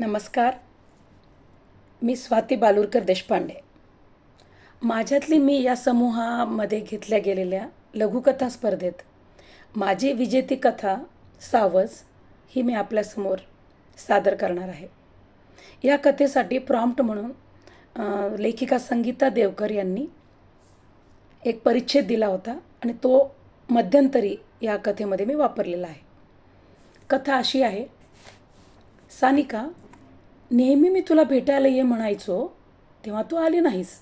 नमस्कार. मी स्वाती बालुरकर देशपांडे. माझ्यातली मी या समूहामध्ये घेतल्या गेलेल्या लघुकथा स्पर्धेत माझी विजेती कथा सावज ही मी आपल्यासमोर सादर करणार आहे. या कथेसाठी प्रॉम्प्ट म्हणून लेखिका संगीता देवकर यांनी एक परिच्छेद दिला होता आणि तो मध्यंतरी या कथेमध्ये मी वापरलेला आहे. कथा अशी आहे. सानिका नेहमी मी तुला भेटायला ये म्हणायचो तेव्हा तू आली नाहीस.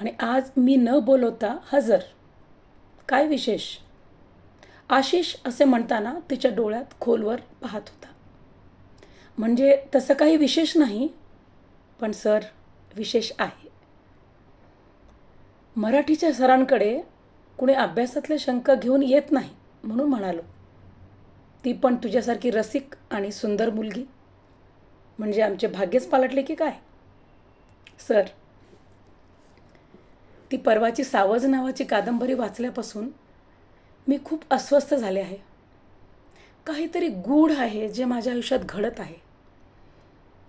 आणि आज मी न बोलवता हजर. काय विशेष? आशिष असे म्हणताना तिच्या डोळ्यात खोलवर पाहत होता. म्हणजे तसं काही विशेष नाही पण सर विशेष आहे. मराठीच्या सरांकडे कुणी अभ्यासातले शंक घेऊन येत नाही म्हणून म्हणालो. ती पण तुझ्यासारखी रसिक आणि सुंदर मुलगी. म्हणजे आमचे भाग्यच पालटले की काय? सर ती परवाची सावज नावाची कादंबरी वाचल्यापासून मी खूप अस्वस्थ झाले आहे. काहीतरी गूढ आहे जे माझ्या आयुष्यात घडत आहे.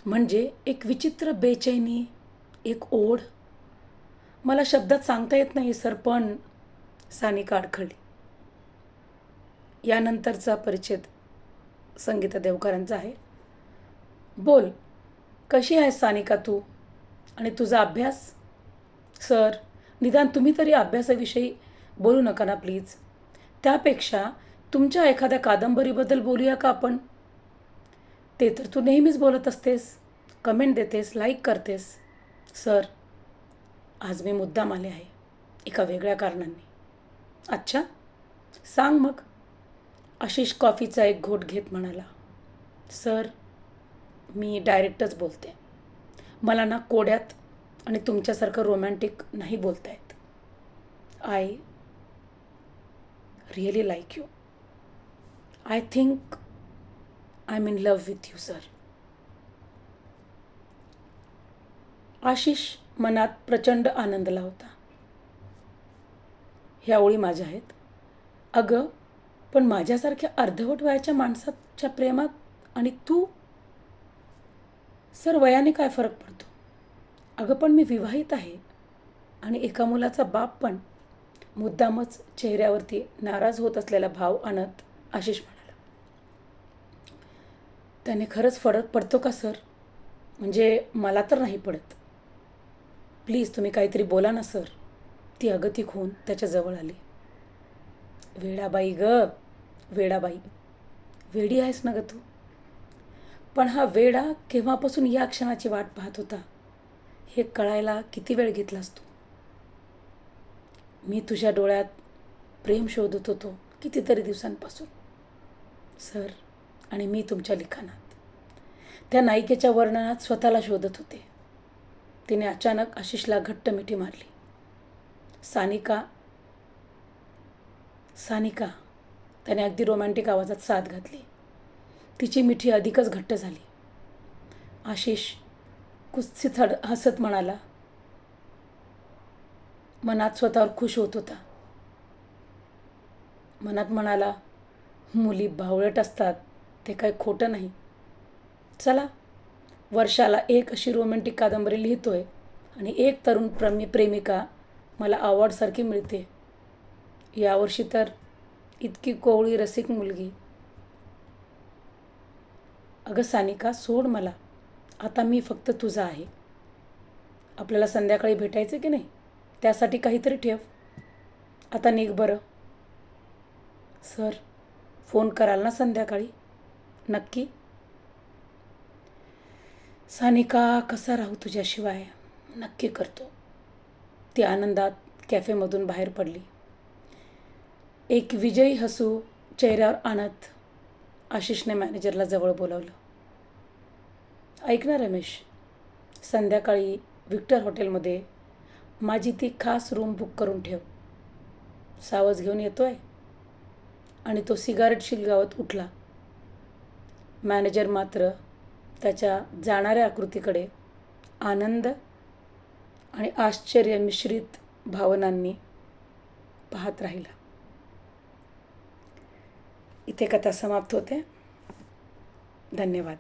म्हणजे एक विचित्र बेचैनी एक ओढ. मला शब्दात सांगता येत नाही सर पण सानिका अडखळली यानंतरचा परिच्छेद संगीता देवकरांचा आहे. बोल. कशी आहेस सानिका तू? आणि तुझा अभ्यास? सर निदान तुम्ही तरी अभ्यासाविषयी बोलू नका ना प्लीज. त्यापेक्षा तुमच्या एखाद्या कादंबरीबद्दल बोलूया का आपण? ते तर तू नेहमीच बोलत असतेस. कमेंट देतेस लाईक करतेस. सर आज मी मुद्दाम आले आहे एका वेगळ्या कारणांनी. अच्छा सांग मग. आशिष कॉफीचा एक घोट घेत म्हणाला. सर मी डायरेक्टच बोलते. मला ना कोड्यात आणि तुमच्यासारखं रोमॅन्टिक नाही बोलता येत. I really like you I think I am in love with you sir Ashish मनात प्रचंड आनंदला होता. ह्या ओळी माझ्या आहेत. अगं पण माझ्यासारख्या अर्धवट वयाच्या माणसाच्या प्रेमात आणि तू सर वयाने काय फरक पडतो? अगं पण मी विवाहित आहे आणि एका मुलाचा बाप पण मुद्दामच चेहऱ्यावरती नाराज होत असलेला भाव आणत आशिष म्हणाला. त्याने खरंच फरक पडतो का सर? म्हणजे मला तर नाही पडत. प्लीज तुम्ही काहीतरी बोला ना सर. ती अगतिक होऊन त्याच्याजवळ आली. वेडाबाई ग वेडाबाई. वेडी आहेस ना ग तू? पण हा वेडा केव्हापासून या क्षणाची वाट पाहत होता? हे कळायला किती वेळ घेतलास तू? मी तुझ्या डोळ्यात प्रेम शोधत होतो कितीतरी दिवसांपासून. सर आणि मी तुमच्या लिखाणात. त्या नायिकेच्या वर्णनात स्वतःला शोधत होते. तिने अचानक आशिषला घट्ट मिठी मारली. सानिका सानिका त्याने अगदी रोमॅन्टिक आवाजात साथ घातली. तिची मिठी अधिकच घट्ट झाली. आशिष कुत्सित हड हसत म्हणाला मनात स्वतःवर खुश होत होता. मनात म्हणाला मुली बावळट असतात ते काही खोटं नाही. चला वर्षाला एक अशी रोमॅन्टिक कादंबरी लिहितोय आणि एक तरुण प्रमी प्रेमिका मला अवॉर्डसारखी मिळते. यावर्षी तर इतकी कोवळी रसिक मुलगी अगं सानिका सोड मला. आता मी फक्त तुझा आहे. आपल्याला संध्याकाळी भेटायचं की नाही? त्यासाठी काहीतरी ठेव. आता निघ बरं. सर फोन कराल ना संध्याकाळी? नक्की? सानिका कसा राहू तुझ्याशिवाय? नक्की करतो. ती आनंदात कॅफेमधून बाहेर पडली. एक विजयी हसू चेहऱ्यावर आणत आशिषने मॅनेजरला जवळ बोलावलं. ऐक ना रमेश संध्याकाळी विक्टर हॉटेलमध्ये माझी ती खास रूम बुक करून ठेव. सावज घेऊन येतो आहे आणि तो सिगारेट शिलगावत उठला. मॅनेजर मात्र त्याच्या जाणाऱ्या आकृतीकडे आनंद आणि आश्चर्य मिश्रित भावनांनी पाहत राहिला. इथे कथा समाप्त होते. धन्यवाद.